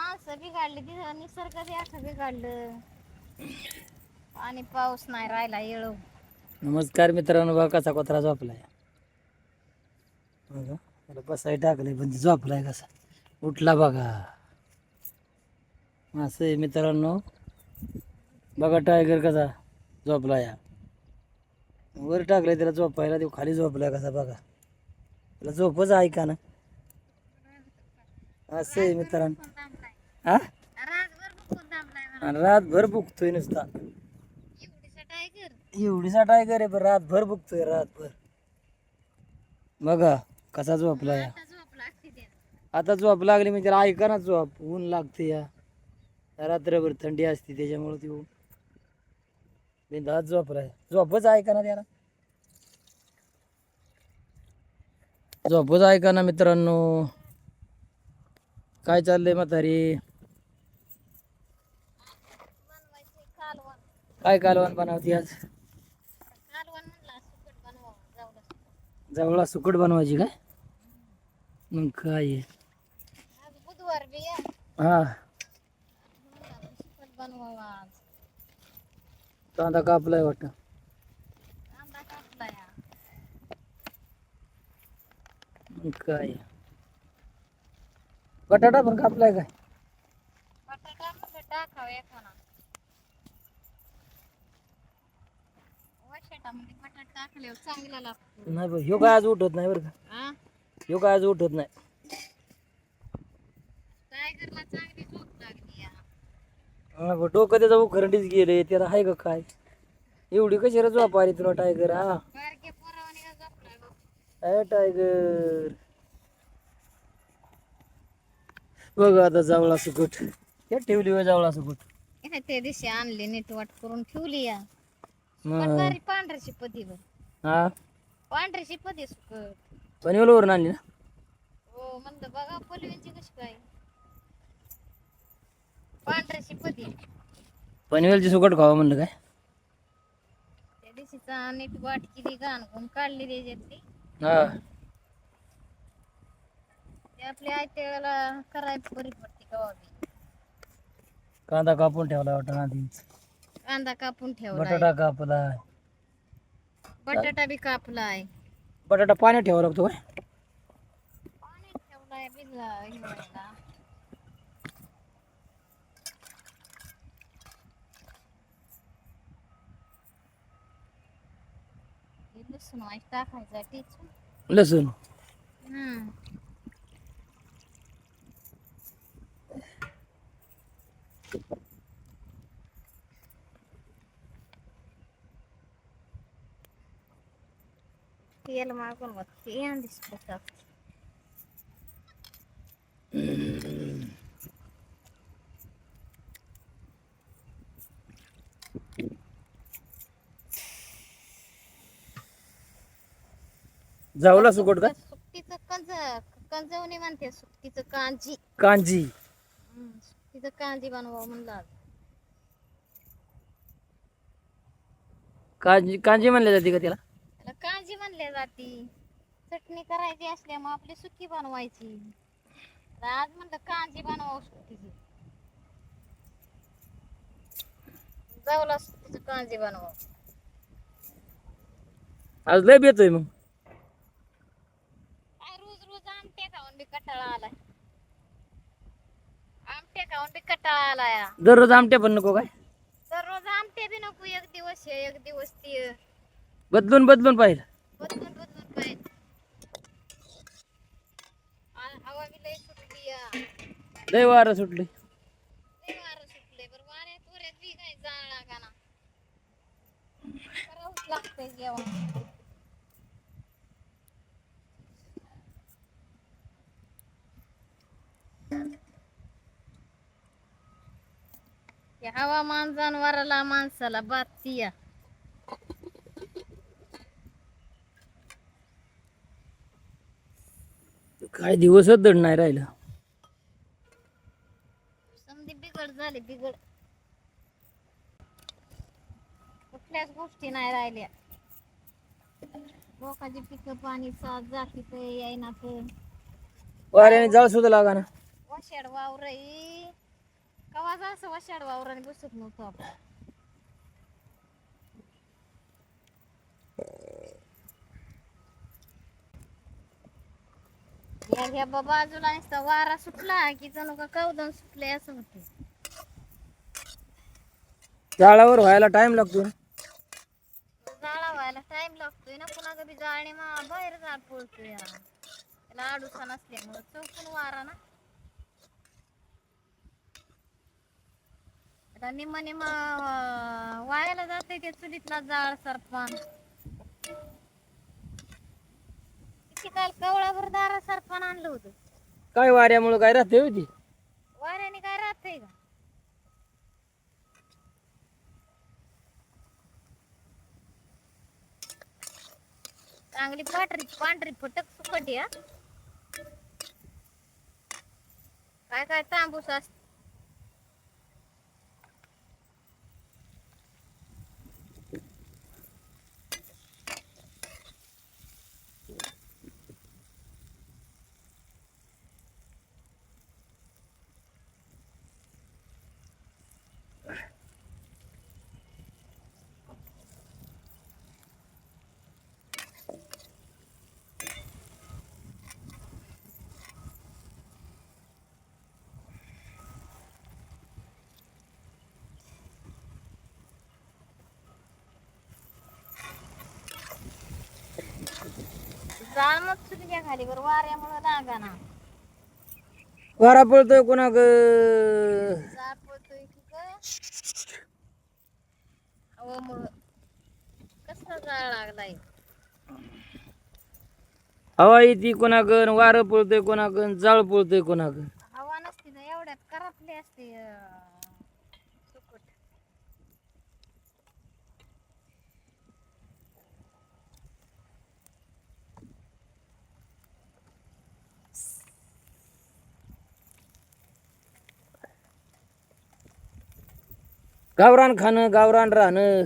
माणसं बिघडली तिथं निसर्ग बी असं आणि पाऊस नाही राहिला येळो. नमस्कार मित्रांनो बघा कसा कोत्रा झोपलाय. बघा त्याला बसाय टाकलंय पण झोपलाय कसा. उठला बघा. असं आहे मित्रांनो. बघा टायगर कसा झोपला या वर टाकलाय त्याला झोपायला देऊ खाली झोपलाय कसा बघा. त्याला झोपच ऐका ना? असं आहे मित्रांनो. हा? रातभर आणि बुकतोय नुसता. एवढीसा टायगर आहे पण रातभर बुकतोय रातभर. बघा कसा झोपला या आता झोप लागली म्हणजे ऐका ना झोप ऊन लागते या. रात्रभर थंडी असते त्याच्यामुळे ती बिंदात झोपलाय झोपच ऐका ना त्याला. झोपच ऐका ना मित्रांनो. काय चाललंय म्हातारी बनवायचे कालवण काय कालवण बनवते आज? जवळ सुकट बनवायची काय? मग काय बुधवार बी हा. कांदा कापलाय वाटतं. काय बटाटा पण कापलाय काय? बटाटा टाकावं. एखादा वशाटामध्ये बटाटा टाकल्यावर चांगला लागतो. नाही बघ ह्यो काय आज उठत नाही बरं का? हा? ह्यो काय आज उठत नाही. टायगरला चांगली झोप लागली या. हा बघ, डोकं त्याचं उखरंडीच गेले त्याला आहे का काय? एवढी कशी रे झोप आली तुला टायगर हा? बारक्या पोरावानी का झोपलाय बघ अय टायगर. बघ आता जावळा सुकट हे ठेवली होय जावळा सुकट इथे त्या दिवशी आणली नीट वाट करून ठेवली या. पण मग. बारी पांढऱ्याची पतीवर हा? पांढऱ्याची पती सुकट पनवेलवरून आणली ना? हो म्हणलं बघा पलवींची कशी काय. पांढऱ्याची पती. पनवेलची सुकट खावा म्हणलं काय? त्या दिवशीचा नीट वाट केली घाण कोण काढली त्याच्यातली. हा. ते आपल्या आयत्याला करायला बरी पडते कवा बी कांदा कापून ठेवला वाटतं आधीच. कांदा कापून ठेवलाय. बटाटा कापलाय. बटाटा बी कापलाय. बटाटा पाण्यात ठेवावा लागतो काय पाणी ठेवलाय भिजला व्हायला. हे लसूण वाईट टाकायचा टिचून. लसूण. हम्म. मग तेल दिसत जावला सुकट काय सुट्टीचं कंज कंजवणी म्हणते सुट्टीचं कांजी. कांजी. हम्म, सुट्टीचं कांजी बनवा म्हणलं आज. कांजी कांजी म्हणले जाते का त्याला कांजी म्हणल्या जाती चटणी करायची असल्यामुळे आपली सुकी बनवायची. आज म्हणलं कांजी बनवा सुट्टीची जाऊला सुट्टीचं कांजी बनवा आज लय बेतोय मग. काय रोज रोज आमटे खाऊन बी कटाळा आलाय. आमटे खाऊन बी कटाळा आलाय. दररोज आमट्या पण नको काय? दररोज आमटे बी नको एक दिवस हे एक दिवस ते. बदलून बदलून पाहिजे बदलून बदलून पाहिजे हवा बी लय सुटली लय वारं सुटले. लय वारं सुटले बरं वाऱ्यात वऱ्यात बी ना करावंच लागतंय जेवण हवामान जनावराला माणसाला बातती काय दिवसच दड नाही राहिलं. समधी बिघड झाली बिघड. कुठल्याच गोष्टी नाही राहिल्या. लोकांची पिकं पाणी साथ येईना तर. वाऱ्याने जाळ सुद्धा लागा ना. वशाड वावर कवाच असं वशाड वावराने बसत नव्हतो आपण. या बाजूला नुसता वारा सुटला की जणू का कवदन सुटले असं होते झाडावर व्हायला टाइम लागतो. जाळा व्हायला टाइम लागतोय ना पुन्हा कधी जाळणे मा बाहेर जाळ पळतोय हा. त्याला आडूसा नसल्यामुळं चौकून वारा ना आता निम्म निम्म अं, वायाला जाते ते चुलीतला जाळ सरपान किती काल कवळाभर दारा सरपान आणलं होतं. काय वाऱ्यामुळं काय राहते होती वाऱ्याने काय राहतंय का? चांगली पांढरी पांढरी फटक सुकटी हा. काय काय तांबूस असत? जाळ मग चुलीच्या खाली बर वाऱ्यामुळं लागा ना वारा पळतोय कोणा ग? जाळ पळतोय की काय हवामुळं कसला जाळ लागलाय? हवा येते कोणा गण वारं पळतोय कोणा गण जाळ पळतोय कोणा गण हवा नसती ना एवढ्यात करपली असते अं, सुकट गावरान खाणं गावरान राहणं.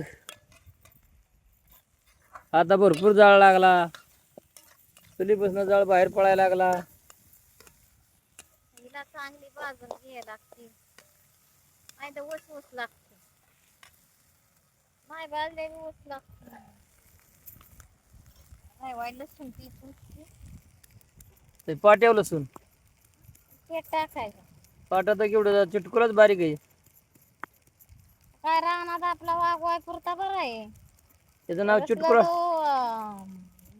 आता भरपूर जाळ लागला. चुलीपासून जाळ बाहेर पडायला लागला? हिला चांगली बाजून घ्यायला लागते. नाही तर लागते. नाही लागते. नाही वाईट लसूण ते पाट्यावर लसून ते टाकायचं. पाटा तर केवढं चिटकुलाच बारीक आहे. काय राहणार आपला वाघवाय पुरता बरा आहे. त्याचं नाव अं,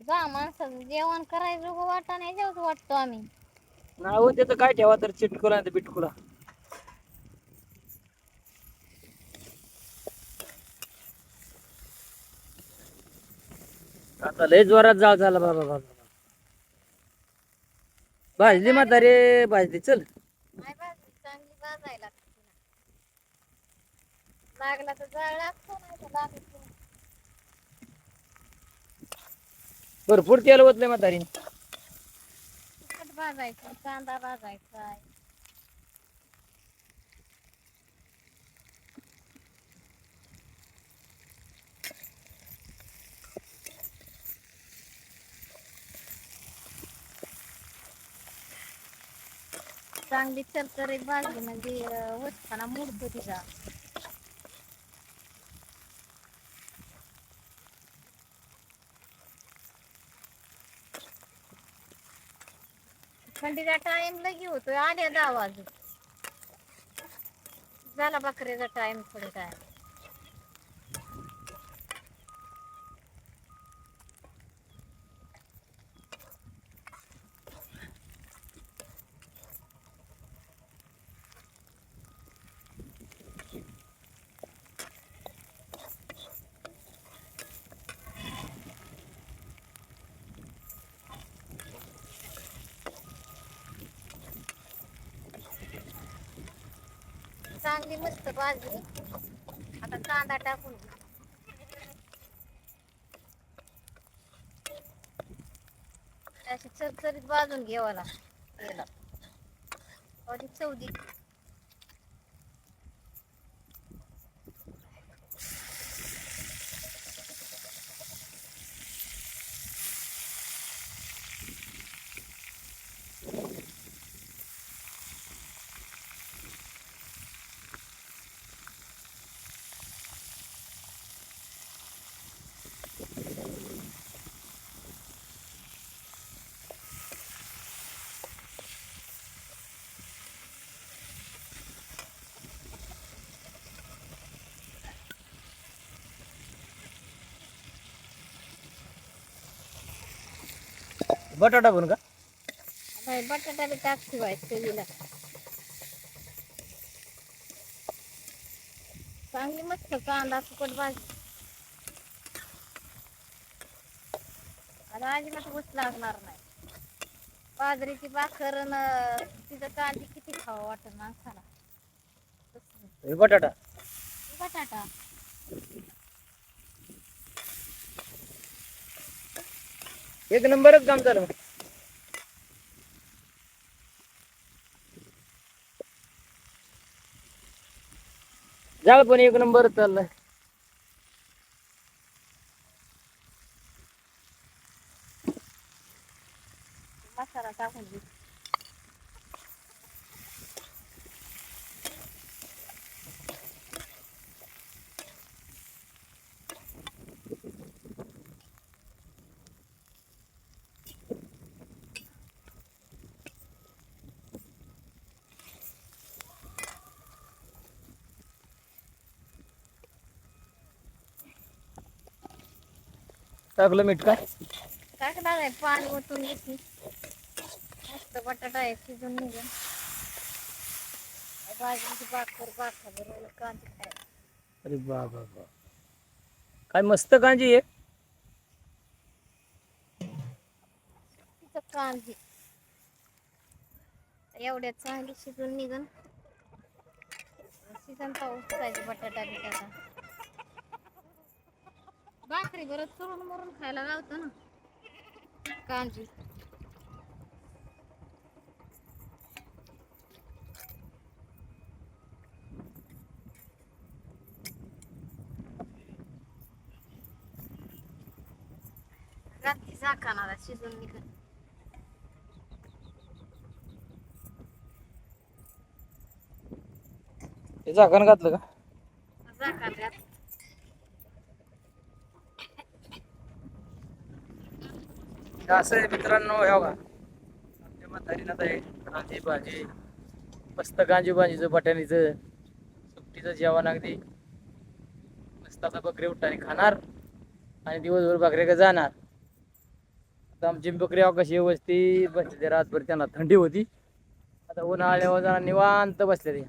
जा माणसाचं जेवण करायचं उगं वाटा नाही जेवत वाटतो आम्ही. नाव त्याचं काय ठेवा तर चिटकुला नाही तर बिटकुला आता लय जोरात जाळ झाला बाबा बाबा. भाजली म्हातारे भाजली. चल नाही भाजली चांगली भाजायला लागते तिला. लागला तर जाळ लागतो नाही तर लागत नाही. भरपूर तेल ओतले म्हातारी तिखट भाजायचं कांदा भाजायचा चांगली चरचरीत भाजली म्हणजे अं, होताना मुडतो तिचा. थंडीचा टाइम लगी होतोय आल्या दहा वाजून झाला बकऱ्याचा टाइम थोडे काय? चांगली मस्त भाजली. आता कांदा टाकून अशी चरचरीत भाजून घ्यावा तेलात. चौदी बटाटा पण का? बाई बटाटा बी टाकते चवीला. चांगली मस्त कांदा सुकट भाजी. आता अजिबात गोष्ट लागणार नाही. बाजरीची भाकर न तिचं कांदी किती खावं वाटत माणसाला. बटाटा. बटाटा. एक नंबरच काम झालं जाळ पण एक नंबर चाललाय. टाकलं मीठ काय टाकणार आहे पाणी ओतून घेतली. मस्त बटाटा आहे शिजून निघेल बाजरीची भाकर भाकर कांदे खायला. अरे बा बा बा काय मस्त कांजी आहे तिचं कांदे. एवढ्या चांगली शिजून निघन. शिजन पाऊस पाहिजे बटाटा बिटाटा भाकरी बरं चुरून मरून खायला लावतो ना. कांजी. रात्री झाकाणारा शिजून हे झाकण घातलं का? झाकाण हे असं आहे मित्रांनो ह्या बघा. आमच्या म्हातारीनं आता कांदी भाजी मस्त कांजी भाजीचं बटाणीचं सुट्टीचं जेवण अगदी मस्त आता बकरी उठाने खाणार आणि दिवसभर बकऱ्या जाणार. आता आमची बकरी कशी व्यवस्थित बसते रातभर त्यांना थंडी होती. आता उन्हाळ्यावर जरा निवांत बसले ते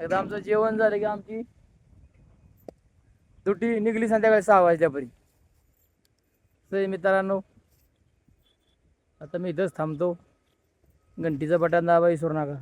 एकदा आमचं जेवण झालं की आमची दुटी निघली संध्याकाळी सहा वाजल्यापर्यंत. तर मित्रांनो आता मी इथंच थांबतो. घंटीचा बटन दाबा विसरू नका.